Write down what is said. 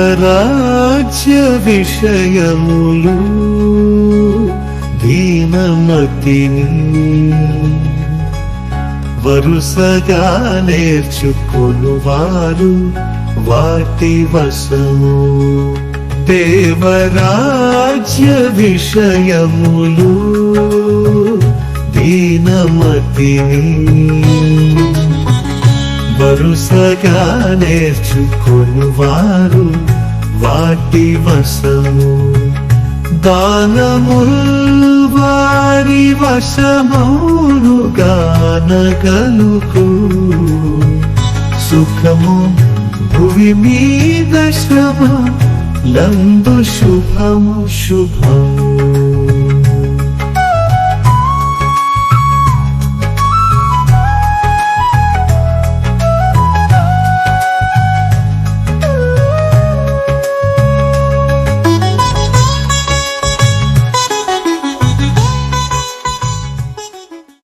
దేవరాజ్య విషయములు దీనమతిని వరుసగా నేర్చుకొనువారు వాటి వశము. దేవరాజ్య విషయములు దీనమతిని వరుసగా నేర్చుకొనువారు వాటి వశము. దానముల్ వారి వశమౌనుగానగలుగు సుఖము భువి మీద శ్రమ లందు శుభము శుభము.